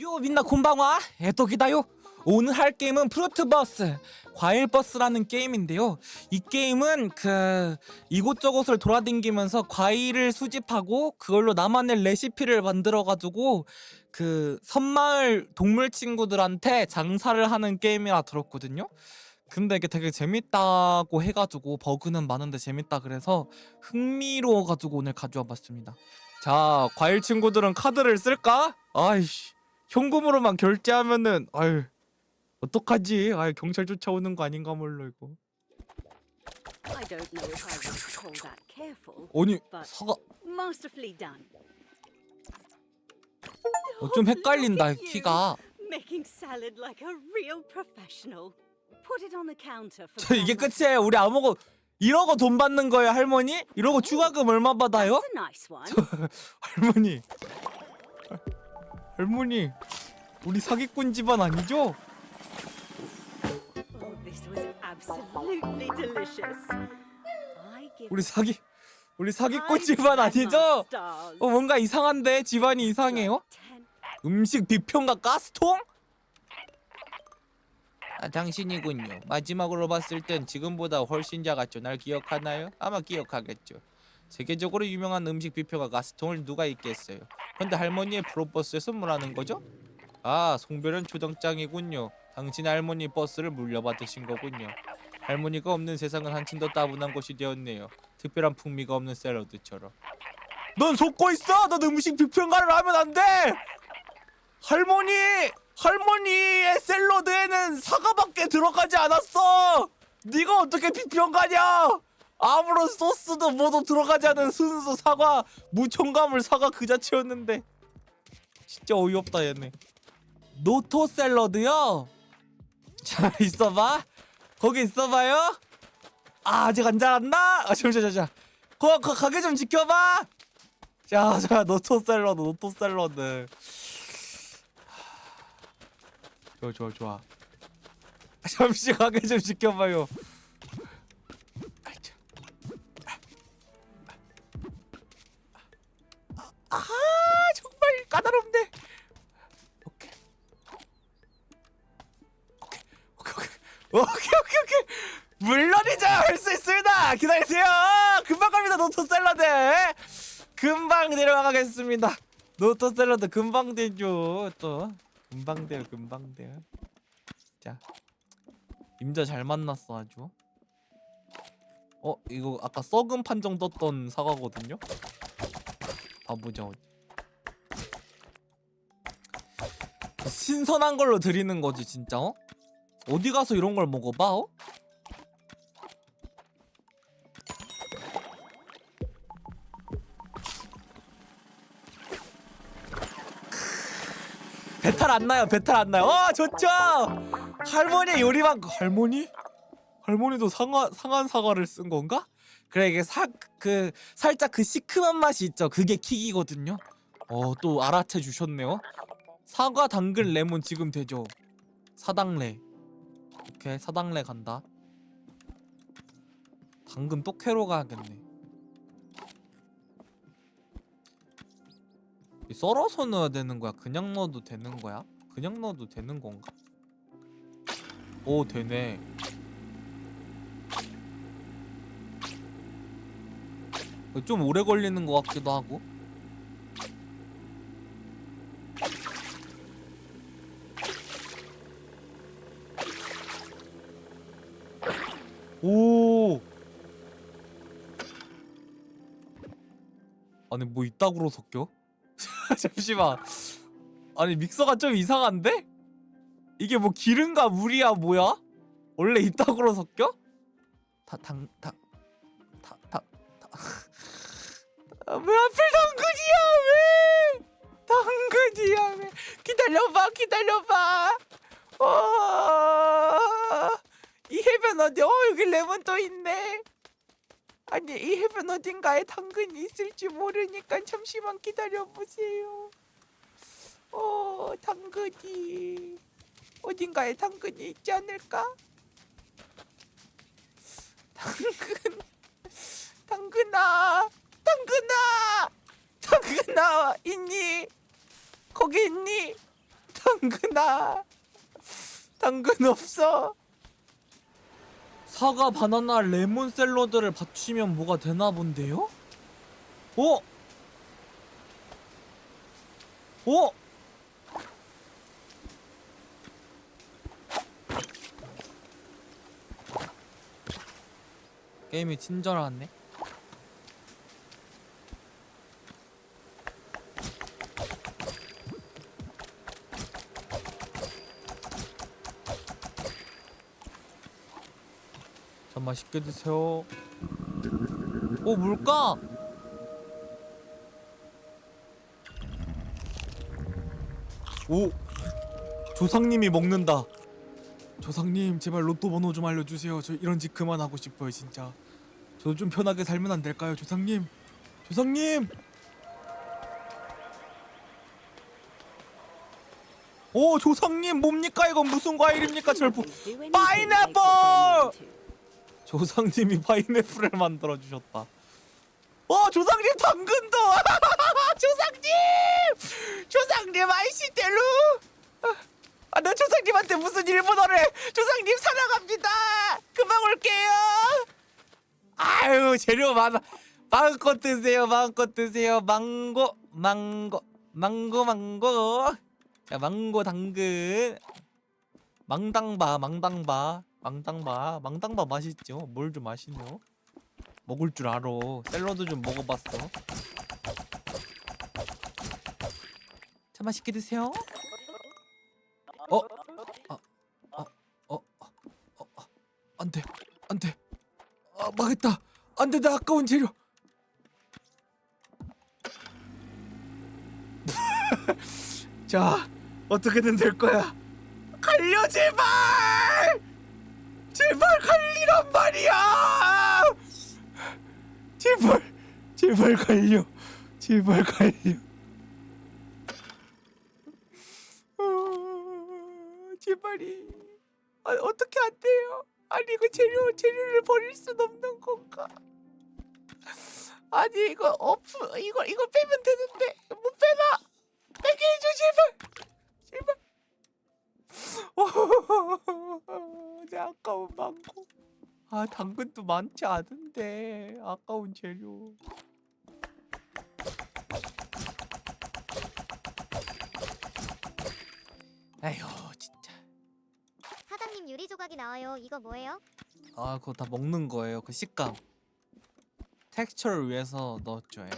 요 민나 곤방와 에토기다요. 오늘 할 게임은 프루트버스 과일버스라는 게임인데요. 이 게임은 그 이곳저곳을 돌아다니면서 과일을 수집하고 그걸로 나만의 레시피를 만들어 가지고 그 섬마을 동물 친구들한테 장사를 하는 게임이라 들었거든요. 근데 이게 되게 재밌다고 해가지고 버그는 많은데 재밌다 그래서 흥미로워가지고 오늘 가져와 봤습니다. 자 과일 친구들은 카드를 쓸까? 아이씨 현금으로만 결제하면은 아유 어떡하지? 아유 경찰 쫓아오는 거 아닌가 몰라 이거. I don't know if I would call that careful. 아니 But- 사과 Masterfully done. 어, 좀 헷갈린다 키가. Making salad like a real professional. Put it on the counter for 저 이게 끝이에요. 우리 아무거 이러고 돈 받는 거예요 할머니? 이러고 추가금 얼마 받아요? That's a nice one. 할머니. 할머니. 우리 사기꾼 집안 아니죠? Oh, this was absolutely delicious. I give 우리 사기 우리 사기꾼 집안 아니죠? 어 뭔가 이상한데 집안이 이상해요? Ten. 음식 비평가 가스통? 아, 당신이군요. 마지막으로 봤을 땐 지금보다 훨씬 작았죠. 날 기억하나요? 아마 기억하겠죠. 세계적으로 유명한 음식 비평가 가스통을 누가 있겠어요. 근데 할머니의 프로버스에 선물하는 거죠? 아, 송별은 초등장이군요. 당신 할머니 버스를 물려받으신 거군요. 할머니가 없는 세상은 한층 더 따분한 곳이 되었네요. 특별한 풍미가 없는 샐러드처럼. 넌 속고 있어! 넌 음식 비평가를 하면 안 돼! 할머니! 할머니의 샐러드에는 사과밖에 들어가지 않았어! 네가 어떻게 비평가냐! 아무런 소스도 뭐도 들어가지 않은 순수 사과 무첨가물 사과 그 자체였는데 진짜 어이없다 얘네 노토 샐러드요? 자 있어봐 거기 있어봐요 아 아직 안 자랐나? 아 잠시만 잠시만 거, 거 가게 좀 지켜봐 자, 자, 노토 샐러드, 노토 샐러드. 좋아, 좋아, 좋아. 아, 잠시 가게 좀 지켜봐요. 까다롭네. 오케이. 오케이, 오케이, 오케이, 오케이. 물론이죠, 할 수 있습니다. 기다리세요. 금방 갑니다, 노토 샐러드. 금방 내려가겠습니다. 노토 샐러드 금방 되죠. 또 금방 돼요. 금방 돼요. 자, 임자 잘 만났어 아주. 어 이거 아까 썩은 판정 떴던 사과거든요. 봐보자. 신선한 걸로 드리는 거지 진짜 어? 어디 가서 이런 걸 먹어봐 어? 배탈 안 나요. 배탈 안 나요. 어, 좋죠. 할머니 요리만 할머니? 할머니도 상한 상한 사과를 쓴 건가? 그래 이게 사 그 살짝 그 시큼한 맛이 있죠. 그게 킥이거든요. 어, 또 알아채 주셨네요. 사과, 당근, 레몬 지금 되죠. 사당레. 오케이, 사당레 간다. 당근 또 캐로 가야겠네. 이 썰어서 넣어야 되는 거야? 그냥 넣어도 되는 거야? 그냥 넣어도 되는 건가? 오 되네 좀 오래 걸리는 것 같기도 하고 오 아니 뭐 이따구로 섞여? 잠시만. 아니 믹서가 좀 이상한데? 이게 뭐 기름과 물이야 뭐야? 원래 이따구로 섞여? 다당당다다다 아, 왜 하필 당근이야 왜? 당근이야 왜? 기다려봐 기다려봐. 어... 이 해변 어디? 어 여기 레몬 또 있네. 아니 이 해변 어딘가에 당근이 있을지 모르니까 잠시만 기다려 보세요. 어 당근이 어딘가에 당근이 있지 않을까? 당근 당근아 당근아 당근아 있니? 거기 있니? 당근아 당근 없어 사과 바나나 레몬 샐러드를 받치면 뭐가 되나 본데요? 어? 어? 게임이 친절하네 자 맛있게 드세요. 오 물까? 오 조상님이 먹는다. 조상님 제발 로또 번호 좀 알려주세요. 저 이런 짓 그만하고 싶어요 진짜. 저좀 편하게 살면 안 될까요 조상님? 조상님! 오 조상님 뭡니까? 이건 무슨 과일입니까? 절 보... Please do anything Pineapple! 조상님이 파인애플을 만들어 주셨다. 어 조상님 당근도! 조상님! 조상님 아이시텔루! 아 나 조상님한테 무슨 일본어를 해. 조상님 사랑합니다! 금방 올게요! 아유 재료 많아. 마음껏 드세요 마음껏 드세요. 망고 망고 망고 망고. 자 망고 당근. 망당바 망당바 망당바 망당바 맛있죠? 뭘 좀 맛있노? 먹을 줄 알아. 샐러드 좀 먹어봤어. 자 맛있게 드세요. 어? 아, 아, 어, 어, 어, 어, 안돼 안 돼. 아 망했다. 안 돼 나 아까운 재료. 자 어떻게든 될 거야. 갈려 제발 제발 갈리란 말이야! 제발 제발 갈려 제발 갈려 어, 제발이. 아, 어떻게 안 돼요? 아니 이거 재료 재료를 버릴 순 없는 건가? 아니 이거 어프 이거 이거 빼면 되는데 못 아 당근도 많지 않은데 아까운 재료 에휴 진짜 사장님 유리 조각이 나와요. 이거 뭐예요? 아 그거 다 먹는 거예요 그 식감 텍스처를 위해서 넣었죠 예.